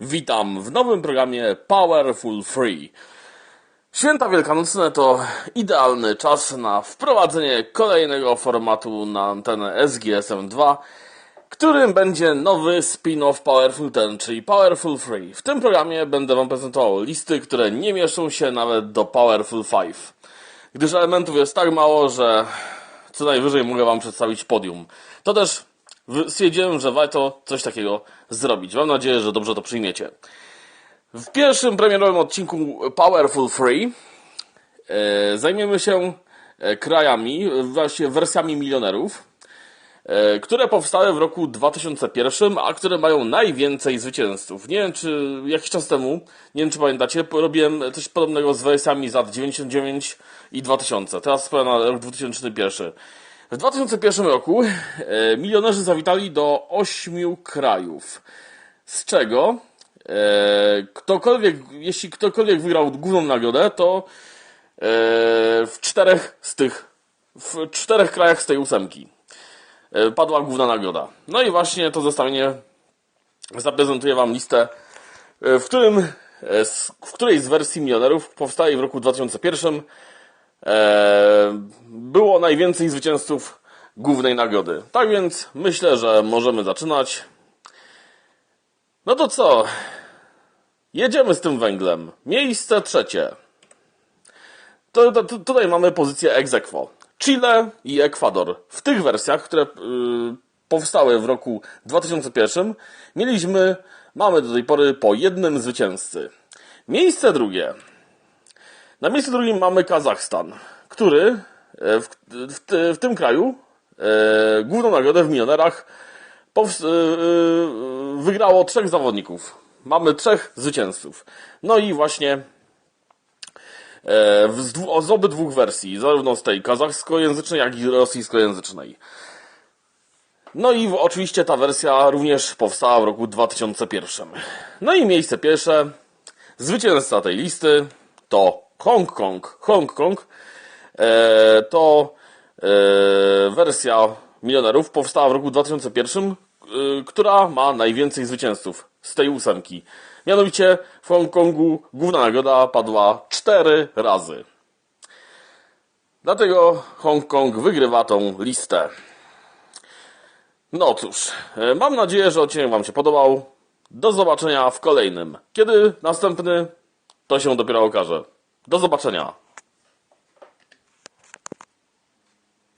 Witam w nowym programie Powerful Free. Święta Wielkanocne to idealny czas na wprowadzenie kolejnego formatu na antenę SGSM2, którym będzie nowy spin-off Powerful Ten, czyli Powerful Free. W tym programie będę Wam prezentował listy, które nie mieszczą się nawet do Powerful 5, gdyż elementów jest tak mało, że co najwyżej mogę Wam przedstawić podium. To też stwierdziłem, że warto coś takiego zrobić. Mam nadzieję, że dobrze to przyjmiecie. W pierwszym premierowym odcinku Powerful Free e, zajmiemy się e, krajami, e, właściwie wersjami milionerów, e, które powstały w roku 2001, a które mają najwięcej zwycięzców. Nie wiem, czy jakiś czas temu, nie wiem, czy pamiętacie, robiłem coś podobnego z wersjami z lat 99 i 2000. Teraz na rok 2001. W 2001 roku e, milionerzy zawitali do ośmiu krajów, z czego e, ktokolwiek, jeśli ktokolwiek wygrał główną nagrodę, to e, w czterech z tych, w czterech krajach z tej ósemki padła główna nagroda. No i właśnie to zestawienie zaprezentuję Wam listę, w którym, w której z wersji milionerów powstałej w roku 2001 e, było najwięcej zwycięzców głównej nagrody. Tak więc myślę, że możemy zaczynać. No to co? Jedziemy z tym węglem. Miejsce trzecie. To, to, to, tutaj mamy pozycję ex aequo. Chile i Ekwador. W tych wersjach, które y, powstały w roku 2001, mieliśmy, mamy do tej pory po jednym zwycięzcy. Miejsce drugie. Na miejscu drugim mamy Kazachstan, który e, w, w, w tym kraju e, główną nagrodę w milionerach e, e, wygrało trzech zawodników. Mamy trzech zwycięzców. No i właśnie e, z, dwu- z obydwu wersji, zarówno z tej kazachskojęzycznej, jak i rosyjskojęzycznej. No i oczywiście ta wersja również powstała w roku 2001. No i miejsce pierwsze, zwycięzca tej listy to Hongkong. Hongkong e, to e, wersja milionerów powstała w roku 2001, e, która ma najwięcej zwycięzców z tej ósemki. Mianowicie w Hongkongu główna nagroda padła cztery razy. Dlatego Hongkong wygrywa tą listę. No cóż, mam nadzieję, że odcinek Wam się podobał. Do zobaczenia w kolejnym. Kiedy następny, to się dopiero okaże. Do zobaczenia.